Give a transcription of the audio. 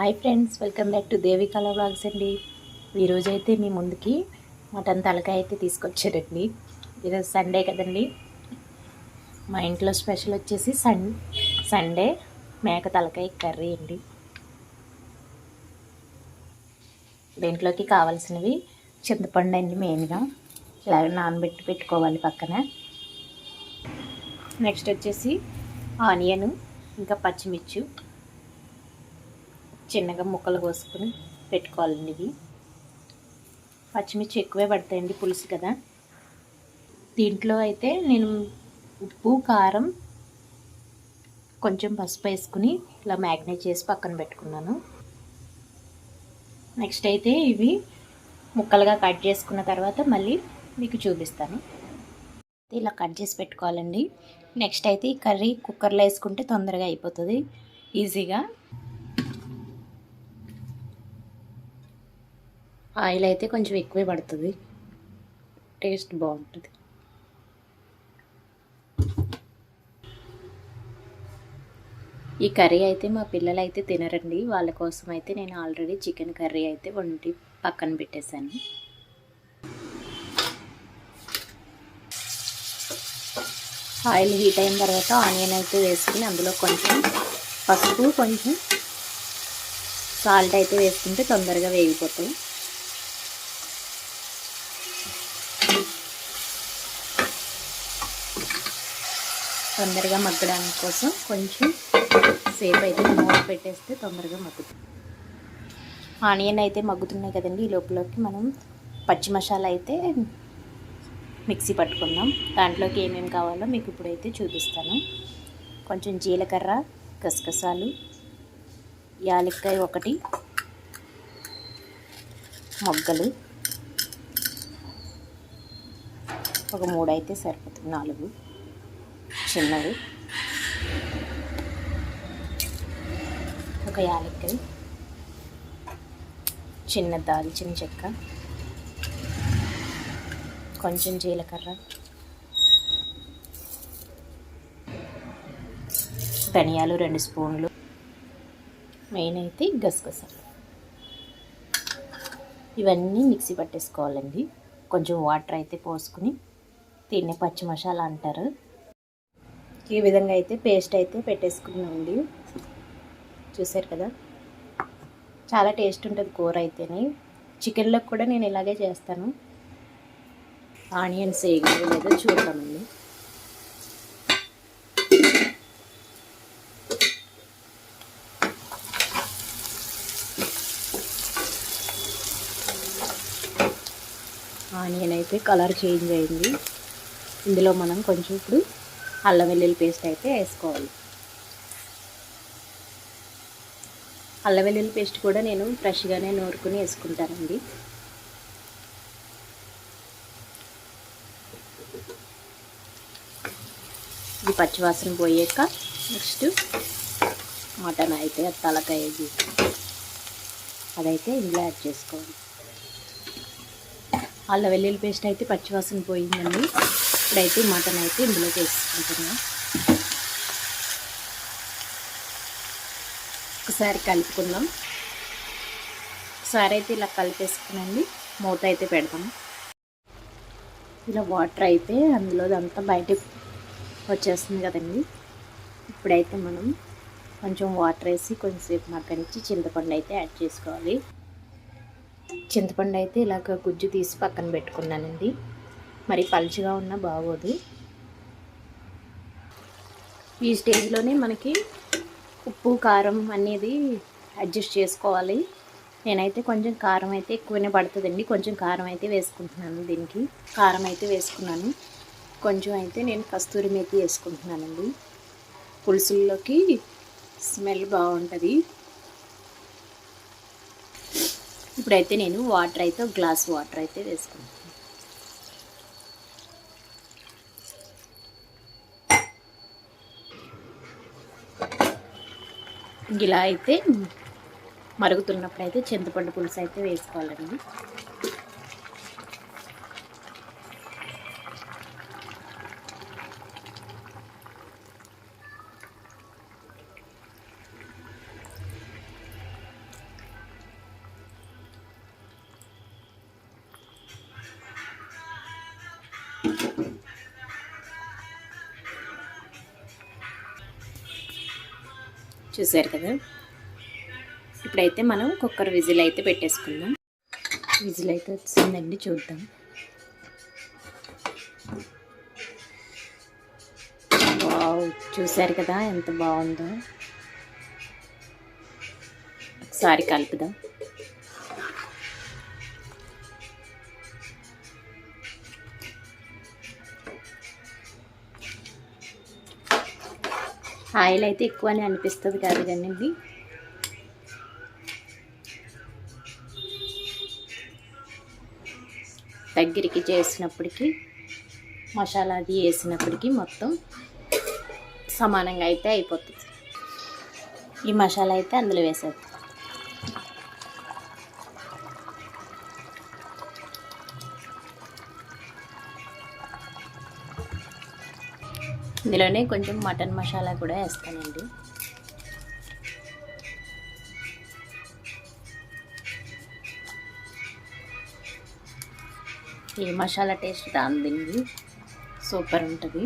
Hi friends welcome back to Devi Kala blogs అండి. ఈరోజు అయితే మీ ముందుకి మటన్ తలకాయ అయితే తీసుకొచ్చారండి. ఈరోజు సండే కదండి. మా ఇంట్లో స్పెషల్ వచ్చేసి సన్ సండే మేక తలకాయ కర్రీ అండి. దీంట్లోకి కావాల్సినవి చింతపండు అండి మెయిన్గా. ఇలా నానబెట్టి పెట్టుకోవాలి పక్కన. నెక్స్ట్ వచ్చేసి ఆనియన్ ఇంకా పచ్చిమిర్చి. చిన్నగా ముక్కలు కోసుకొని పెట్టుకోవాలండి ఇవి. పచ్చిమిర్చి ఎక్కువే పడతాయండి పులుసు కదా. దీంట్లో అయితే నేను ఉప్పు కారం కొంచెం పసుపు వేసుకుని ఇలా మ్యాగ్నేట్ చేసి పక్కన పెట్టుకున్నాను. నెక్స్ట్ అయితే ఇవి ముక్కలుగా కట్ చేసుకున్న తర్వాత మళ్ళీ మీకు చూపిస్తాను. ఇలా కట్ చేసి పెట్టుకోవాలండి. నెక్స్ట్ అయితే ఈ కర్రీ కుక్కర్లో వేసుకుంటే తొందరగా అయిపోతుంది. ఈజీగా. ఆయిల్ అయితే కొంచెం ఎక్కువే పడుతుంది. టేస్ట్ బాగుంటుంది. ఈ కర్రీ అయితే మా పిల్లలు అయితే తినరండి. వాళ్ళ కోసం అయితే నేను ఆల్రెడీ చికెన్ కర్రీ అయితే వండి పక్కన పెట్టేశాను. ఆయిల్ హీట్ అయిన తర్వాత ఆనియన్ అయితే వేసుకుని అందులో కొంచెం పసుపు కొంచెం సాల్ట్ అయితే వేసుకుంటే తొందరగా వేగిపోతాయి. తొందరగా మగ్గడానికి కోసం కొంచెం సేపు అయితే మూత పెట్టేస్తే తొందరగా మగ్గుతుంది. ఆనియన్ అయితే మగ్గుతున్నాయి కదండి ఈ లోపలకి మనం పచ్చి మసాలా అయితే మిక్సీ పట్టుకుందాం. దాంట్లోకి ఏమేమి కావాలో మీకు ఇప్పుడైతే చూపిస్తాను. కొంచెం జీలకర్ర గసగసాలు యాలక్కాయ ఒకటి మొగ్గలు ఒక మూడు అయితే సరిపోతుంది నాలుగు. చిన్నవి ఒక యాలక్కాయ చిన్న దాల్చిన చెక్క. కొంచెం జీలకర్ర. ధనియాలు రెండు స్పూన్లు. మెయిన్ అయితే గసగసాలు ఇవన్నీ మిక్సీ పట్టేసుకోవాలండి. కొంచెం వాటర్ అయితే పోసుకుని తినే పచ్చి మసాలా అంటారు. ఈ విధంగా అయితే పేస్ట్ అయితే పెట్టేసుకున్నామండి. చూసారు కదా? చాలా టేస్ట్ ఉంటుంది కూర అయితేనే. చికెన్లో కూడా నేను ఇలాగే చేస్తాను. ఆనియన్స్ వేయగలరు లేదో చూద్దామండి. ఆనియన్ అయితే కలర్ చేంజ్ అయింది. ఇందులో మనం కొంచెం ఇప్పుడు అల్లం వెల్లుల్లి పేస్ట్ అయితే వేసుకోవాలి. అల్లం వెల్లుల్లి పేస్ట్ కూడా నేను ఫ్రెష్గానే నూరుకుని వేసుకుంటానండి. ఇది పచ్చివాసన పోయాక నెక్స్ట్ మటన్ అయితే తలకాయ అదైతే ఇందులో యాడ్ చేసుకోవాలి. అల్లం వెల్లుల్లి పేస్ట్ అయితే పచ్చివాసన పోయిందండి. ఇప్పుడైతే మటన్ అయితే ఇందులో వేసుకుంటున్నాం. ఒకసారి కలుపుకుందాం. ఒకసారి అయితే ఇలా కలిపేసుకునండి. మూత అయితే పెడతాం. ఇలా వాటర్ అయితే అందులో అంతా బయటకు వచ్చేస్తుంది కదండి. ఇప్పుడైతే మనం కొంచెం వాటర్ వేసి కొంచెంసేపు మగ్గనిచ్చి చింతపండు అయితే యాడ్ చేసుకోవాలి. చింతపండు అయితే ఇలాగ గుజ్జు తీసి పక్కన పెట్టుకున్నానండి. మరి పలుచగా ఉన్నా బాగోదు. ఈ స్టేజ్లోనే మనకి ఉప్పు కారం అనేది అడ్జస్ట్ చేసుకోవాలి. నేనైతే కొంచెం కారం అయితే ఎక్కువనే పడుతుందండి. కొంచెం కారం అయితే వేసుకుంటున్నాను దీనికి. కారం అయితే వేసుకున్నాను. కొంచెం అయితే నేను కస్తూరి మేతి వేసుకుంటున్నానండి. పులుసుల్లోకి స్మెల్ బాగుంటుంది. ఇప్పుడైతే నేను వాటర్ అయితే గ్లాస్ వాటర్ అయితే వేసుకుంటాను ఇలా అయితే మరుగుతున్నప్పుడు అయితే చింతపండు పులుసు అయితే వేసుకోవాలండి Thank you. చూసారు కదా. ఇప్పుడైతే మనం కుక్కర్ విజిల్ అయితే పెట్టేసుకుందాం. విజిల్ అయితే వచ్చిందండి చూద్దాం. వావ్ చూసారు కదా ఎంత బాగుందో. ఒకసారి కలుపుదాం. ఆయిల్ అయితే ఎక్కువనే అనిపిస్తుంది కాదు కానీ దగ్గరికి చేసినప్పటికీ మసాలా అది వేసినప్పటికీ మొత్తం సమానంగా అయితే అయిపోతుంది. ఈ మసాలా అయితే అందులో వేసేది ఇందులోనే కొంచెం మటన్ మసాలా కూడా వేస్తానండి. ఈ మసాలా టేస్ట్ దాని సూపర్ ఉంటుంది.